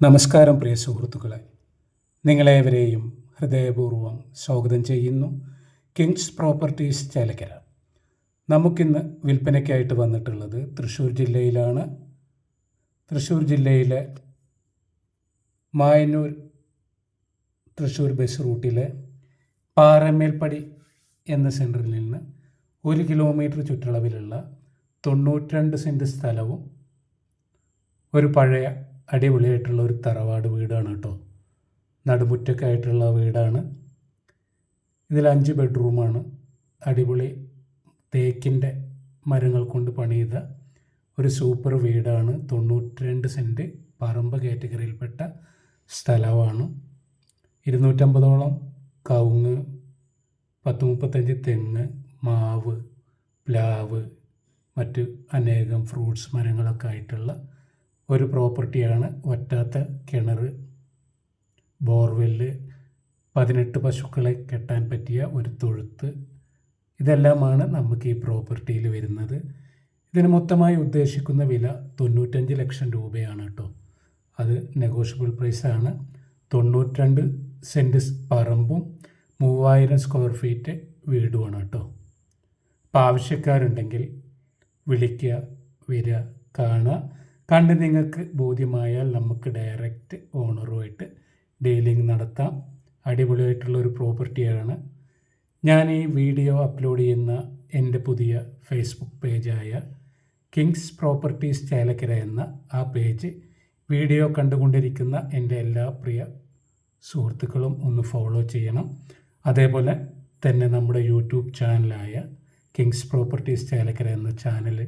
നമസ്കാരം പ്രിയ സുഹൃത്തുക്കളെ. നിങ്ങളേവരെയും ഹൃദയപൂർവം സ്വാഗതം ചെയ്യുന്നു. Kings Properties Chelakkara. നമുക്കിന്ന് വിൽപ്പനയ്ക്കായിട്ട് വന്നിട്ടുള്ളത് തൃശ്ശൂർ ജില്ലയിലാണ്. തൃശ്ശൂർ ജില്ലയിലെ മായന്നൂർ തൃശ്ശൂർ ബസ് റൂട്ടിലെ പാറമേൽപ്പടി എന്ന സെന്ററിൽ നിന്ന് ഒരു കിലോമീറ്റർ ചുറ്റളവിലുള്ള തൊണ്ണൂറ്റിരണ്ട് സെന്റ് സ്ഥലവും ഒരു പഴയ അടിപൊളിയായിട്ടുള്ള ഒരു തറവാട് വീടാണ് കേട്ടോ. നടുമുറ്റൊക്കെ ആയിട്ടുള്ള വീടാണ്. ഇതിൽ അഞ്ച് ബെഡ്റൂമാണ്. അടിപൊളി തേക്കിന്റെ മരങ്ങൾ കൊണ്ട് പണിത ഒരു സൂപ്പർ വീടാണ്. തൊണ്ണൂറ്റിരണ്ട് സെന്റ് പറമ്പ് കാറ്റഗറിയിൽപ്പെട്ട സ്ഥലമാണ്. ഇരുന്നൂറ്റമ്പതോളം കവുങ്ങ് പത്ത് മുപ്പത്തഞ്ച് തെങ്ങ് മാവ് പ്ലാവ് മറ്റ് അനേകം ഫ്രൂട്ട്സ് മരങ്ങളൊക്കെ ആയിട്ടുള്ള ഒരു പ്രോപ്പർട്ടിയാണ് വറ്റാത്ത കിണർ ബോർവെല്ല് പതിനെട്ട് പശുക്കളെ കെട്ടാൻ പറ്റിയ ഒരു തൊഴുത്ത്. ഇതെല്ലാമാണ് നമുക്ക് ഈ പ്രോപ്പർട്ടിയിൽ വരുന്നത്. ഇതിന് മൊത്തമായി ഉദ്ദേശിക്കുന്ന വില തൊണ്ണൂറ്റഞ്ച് ലക്ഷം രൂപയാണ് കേട്ടോ. അത് നെഗോഷ്യബിൾ പ്രൈസാണ് തൊണ്ണൂറ്റിരണ്ട് സെന്റ് പറമ്പും മൂവായിരം സ്ക്വയർ ഫീറ്റ് വീടുമാണ് കേട്ടോ. അപ്പോൾ ആവശ്യക്കാരുണ്ടെങ്കിൽ വിളിക്കുക വരിക കാണുക. കണ്ട് നിങ്ങൾക്ക് ബോധ്യമായാൽ നമുക്ക് ഡയറക്റ്റ് ഓണറുമായിട്ട് ഡീലിംഗ് നടത്താം. അടിപൊളിയായിട്ടുള്ള ഒരു പ്രോപ്പർട്ടിയാണ് ഞാൻ ഈ വീഡിയോ അപ്ലോഡ് ചെയ്യുന്ന എന്റെ പുതിയ ഫേസ്ബുക്ക് പേജായ കിങ്സ് പ്രോപ്പർട്ടീസ് ചേലക്കര എന്ന ആ പേജ് വീഡിയോ കണ്ടുകൊണ്ടിരിക്കുന്ന എന്റെ എല്ലാ പ്രിയ സുഹൃത്തുക്കളും ഒന്ന് ഫോളോ ചെയ്യണം. അതേപോലെ തന്നെ നമ്മുടെ യൂട്യൂബ് ചാനലായ കിങ്സ് പ്രോപ്പർട്ടീസ് ചേലക്കര എന്ന ചാനൽ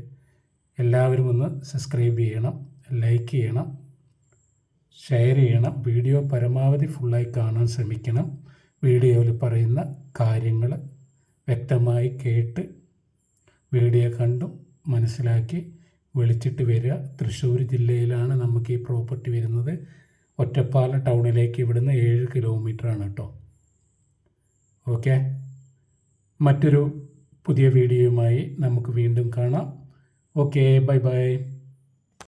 എല്ലാവരും ഒന്ന് സബ്സ്ക്രൈബ് ചെയ്യണം ലൈക്ക് ചെയ്യണം ഷെയർ ചെയ്യണം. വീഡിയോ പരമാവധി ഫുള്ളായി കാണാൻ ശ്രമിക്കണം. വീഡിയോയിൽ പറയുന്ന കാര്യങ്ങൾ വ്യക്തമായി കേട്ട് വീഡിയോ കണ്ടും മനസ്സിലാക്കി വിളിച്ചിട്ട് വരിക. തൃശ്ശൂർ ജില്ലയിലാണ് നമുക്ക് ഈ പ്രോപ്പർട്ടി വരുന്നത്. ഒറ്റപ്പാല ടൗണിലേക്ക് ഇവിടുന്ന് ഏഴ് കിലോമീറ്ററാണ് കേട്ടോ ഓക്കെ മറ്റൊരു പുതിയ വീഡിയോയുമായി നമുക്ക് വീണ്ടും കാണാം. Okay, bye bye.